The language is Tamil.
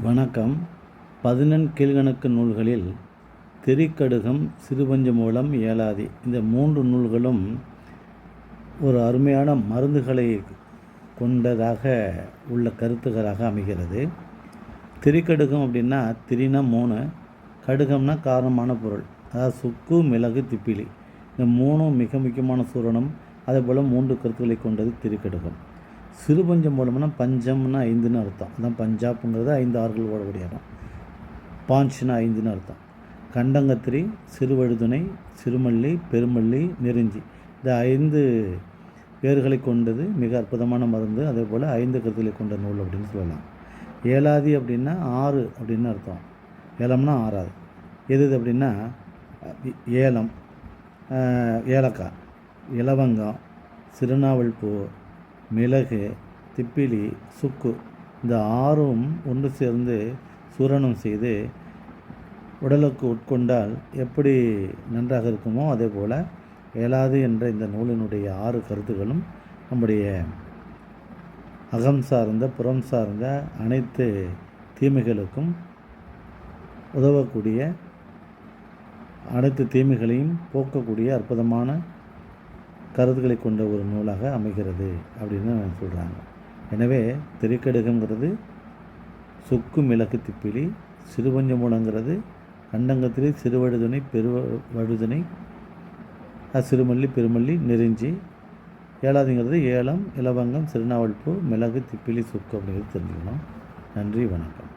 வணக்கம். பதினெண் கீழ்கணக்கு நூல்களில் திரிகடுகம் சிறுபஞ்சமூலம் ஏலாதி இந்த மூன்று நூல்களும் ஒரு அருமையான மருந்துகளை கொண்டதாக உள்ள கருத்துக்களாக அமைகிறது. திரிக்கடுகம் அப்படின்னா திரினா மூணு கடுகம்னா காரணமான பொருள். அதாவது சுக்கு மிளகு திப்பிலி. இந்த மூணும் மிக முக்கியமான சூரணம். அதே போல் மூன்று கருத்துக்களை கொண்டது திரிக்கடுகம். சிறுபஞ்சம் மூலம்னா பஞ்சம்னா ஐந்துன்னு அர்த்தம். அதான் பஞ்சாப்புங்கிறது ஐந்து ஆறுகள் ஓடக்கூடிய இடம் பாஞ்சுனா ஐந்துன்னு அர்த்தம். கண்டங்கத்திரி சிறுவழுதுணை சிறுமல்லி பெருமல்லி நெருஞ்சி. இந்த ஐந்து பேர்களை கொண்டது மிக அற்புதமான மருந்து. அதே போல் ஐந்து கருத்துக்களை கொண்ட நூல் அப்படின்னு சொல்லலாம். ஏழாதி அப்படின்னா ஆறு அப்படின்னு அர்த்தம். ஏலம்னா ஆறாது. எது இது அப்படின்னா ஏலம் ஏலக்காய் இலவங்கம் சிறுநாவல் பூ மிளகு திப்பிலி சுக்கு இந்த ஆறும் ஒன்று சேர்ந்து சூரணம் செய்து உடலுக்கு உட்கொண்டால் எப்படி நன்றாக இருக்குமோ அதே போல் இயலாது என்ற இந்த நூலினுடைய ஆறு கருத்துகளும் நம்முடைய அகம் சார்ந்த புறம் சார்ந்த அனைத்து தீமைகளுக்கும் உதவக்கூடிய அனைத்து தீமைகளையும் போக்கக்கூடிய அற்புதமான கருத்துக்களை கொண்ட ஒரு நூலாக அமைகிறது அப்படின்னு சொல்கிறாங்க எனவே திரைக்கடுகங்கிறது சுக்கு மிளகு திப்பிலி சிறுபஞ்சமூலங்கிறது அண்டங்கத்திலே கண்டங்கத்திலே சிறுவழுதுணை பெரு வழுதுணை சிறுமல்லி பெருமல்லி நெருஞ்சி ஏழாவதுங்கிறது ஏலம் இலவங்கம் சிறுநாவல்பூ மிளகு திப்பிலி சுக்கு அப்படிங்கிறது தெரிஞ்சுக்கணும். நன்றி வணக்கம்.